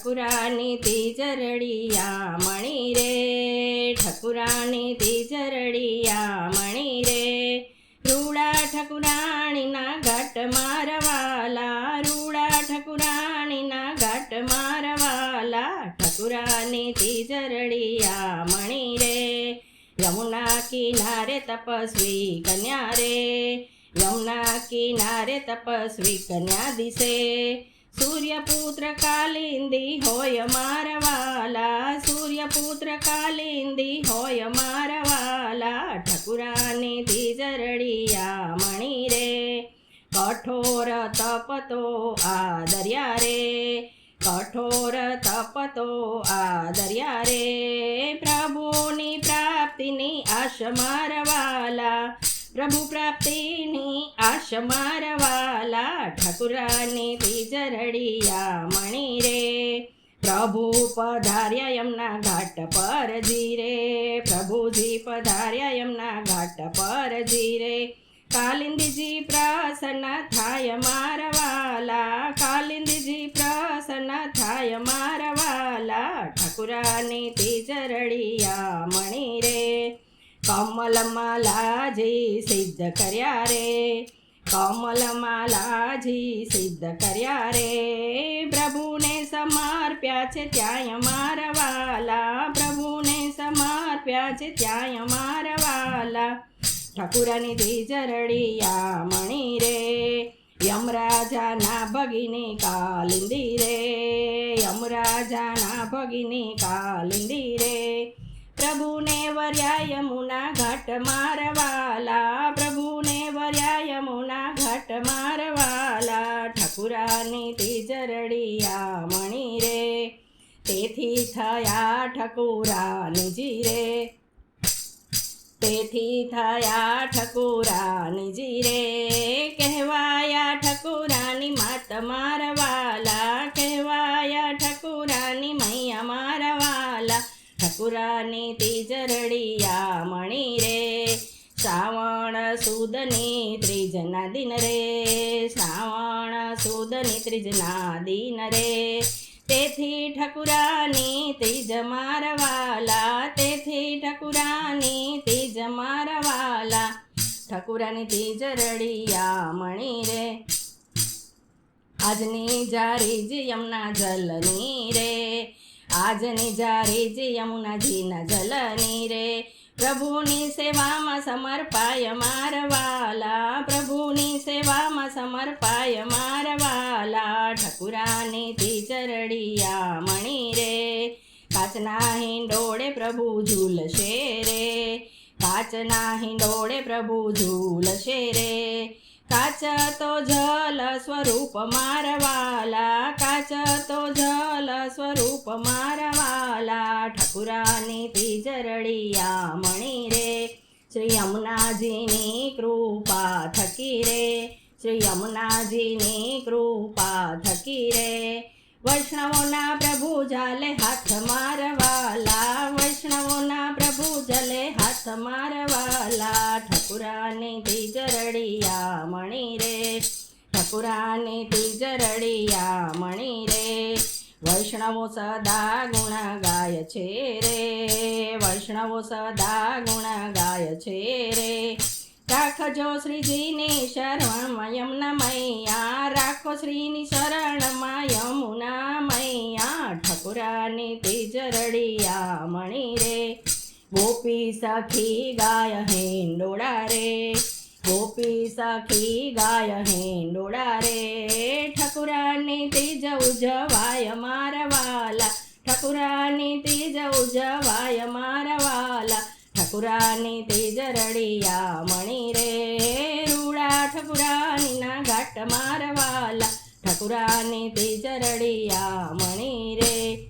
ઠકુરાની તિજરડિયા મણી રે, ઠકુરાની તિજરડિયા મણી રે. રૂડા ઠકુરાણીના ઘટ મારવાલા, રૂડા ઠકુરાણીના ઘટ મારવાલા, ઠકુરાની તિજરડિયા મણી રે. યમુના કિનારે તપસ્વી કન્યા રે, યમુના કિનારે તપસ્વી કન્યા દિશે. સૂર્યપુત્ર કાલિંદી હોય મારવાલા સૂર્યપુત્ર કાલિંદી હોય મારવાલા ઠકુરાની તીજરડિયા મણી રે. કઠોર તપતો આ દરિયા રે. કઠોર તપતો આ દરિયા રે. પ્રભુની પ્રાપ્તિની આશ મારવાલા પ્રભુ પ્રાપ્તિની આશ મારવાલા ઠકુરાની તીજરડિયા મણી રે પ્રભુ પધાર્યા એમના ઘાટ પર જીરે પ્રભુજી પધાર્યા એમના ઘાટ પર જીરે કાલિંદજી પ્રસન્ન થાય મારવાલા કાલિંદજી પ્રસન્ન થાય મારવાલા ઠકુરાની તીજરડિયા મણી રે કમલમાલાજી સિદ્ધ કર્યા રે કમલમાલાજી સિદ્ધ કર્યા રે પ્રભુને સમર્પ્યા છે ત્યાંય મારવાલા પ્રભુને સમર્પ્યા છે ત્યાંય મારવાલા ઠાકુરાની તીજરડિયા મણી રે યમરાજાના ભગીની કાલિંદી રે યમરાજાના ભગીની કાલિંદી રે પ્રભુને વર્યા યમુના ઘાટ મારવાલા, પ્રભુને વર્યા યમુના ઘાટ મારવાલા, ઠકુરાની તીજરડિયા મણી રે, તેથી થયા ઠકુરા નિજી રે તેથી થયા ઠકુરા નિજી રે કહેવાયા ઠકુરાની માત મારવાલા ઠકુરાની તીજરડિયા મણી રે. શ્રાવણ સુદની ત્રીજના દિન રે. શ્રાવણ સુદની ત્રીજના દિન રે. તેથી ઠકુરાની ત્રીજ મારવાલા. તેથી ઠકુરાની ત્રીજ મારવાલા. ઠકુરાની તીજરડિયા મણી રે. આજની જારી જ યમના જલની રે. આજની જારી જ યમુનાજીના જલની રે પ્રભુની સેવામાં સમર્પાય મારવાલા પ્રભુની સેવામાં સમર્પાય મારવાલા ઠકુરાની તીજરડિયા મણી રે કાચના હિંડોળે પ્રભુ ઝૂલશે રે કાચના હિંડોળે પ્રભુ ઝૂલશે રે કાચ તો જલ સ્વરૂપ મારવાલા, કાચ તો જલ સ્વરૂપ મારવાલા, ઠકુરાની તીજરડિયા મણી રે. શ્રી યમુનાજીની કૃપા થકી રે. શ્રી યમુનાજીની કૃપા થકી રે. વૈષ્ણવોના પ્રભુ જાલે હાથ મારવાલા, વૈષ્ણવોના પ્રભુ જલે હાથ મારવાલા ઠકુરાની તીજરડિયા મણી રે, ઠકુરાની તીજરડિયા મણી રે, વૈષ્ણવો સદા ગુણ ગાય છે રે, વૈષ્ણવો સદા ગુણ ગાય છે રે. રાખજો શ્રીજીની શરણમાં યમુના મૈયા, રાખો શ્રીની શરણમાં યમુના મૈયા, ઠકુરાની તીજરડિયા મણી રે ગોપી સખી ગાય હેંડોળા રે ગોપી સખી ગાય હેંડોળા રે ઠકુરાની તીજ ઉજવાય મારવાલા ઠકુરાની તીજ ઉજવાય મારવાલા ઠકુરાની તીજરડિયા મણી રે રૂડા ઠકુરાનીના ઘાટ મારવાલા ઠકુરાની તીજરડિયા મણી રે